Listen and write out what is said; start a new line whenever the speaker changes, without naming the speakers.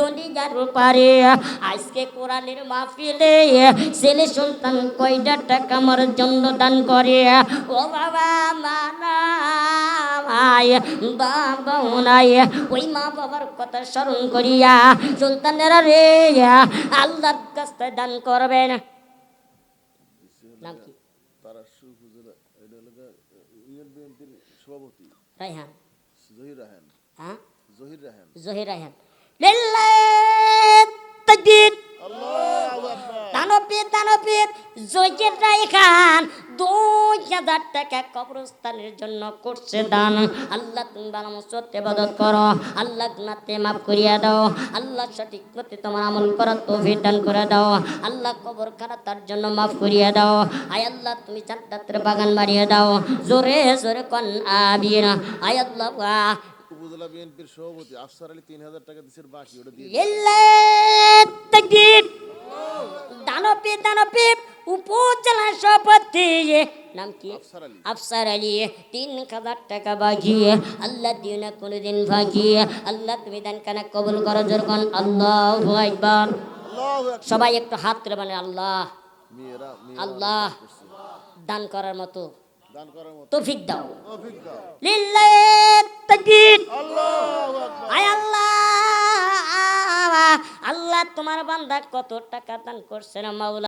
দুনিয়ার পারে। আজকে কোরআনের মাহফিলে ছেলে সন্তান কয়টা টাকা আমার জন্য দান করে? ও বাবা মানা ভাই বাবা নাই। ওই মা বাবার কথা স্মরণ করিয়া সন্তানেরা রে আল্লাহর কাছে দান করবেন। নাম কি?
সভাপতি।
রাইহান
জহির রাহান
হ্যাঁ?
জহির রাহান
জহির রাইহান দানবীর দানবীর জয়ীর রায় খান দুই হাজার টাকা কবরস্থানের জন্য করছে দান। আল্লাহ তুমি বানাম সত্যি করো। আল্লাহ গুনাতে মাফ করিয়া দাও। আল্লাহ সঠিক পথে তোমার আমল করার তৌফিক দান করে দাও। আল্লাহ কবর খানা তার জন্য মাফ করিয়া দাও। আয় আল্লাহ তুমি জান্নাতের বাগান বাড়িয়ে দাও। জোরে জোরে কন আবির আয় আল্লাহ
উপজেলা বিএনপির সভাপতি আফসার আলী তিন হাজার টাকা দিচ্ছেন বাকি ওটা দিয়ে
তাকবীর দানবীর দানবীর উপজেলা সভাপতি নাম কি?
আফসার আলী।
তিন হাজার টাকা বাকি আল্লাহ দিও না কোনোদিন বাকি আল্লাহ তুমি দান কানা কবুল করো যখন আল্লাহ একবার সবাই একটু হাত তুলে মানে আল্লাহ। আল্লাহ। দান করার মতো।
করার মতো।
তৌফিক দাও। আয় আল্লাহ আল্লাহ তোমার বান্দা কত টাকা দান করছে না মাওলা?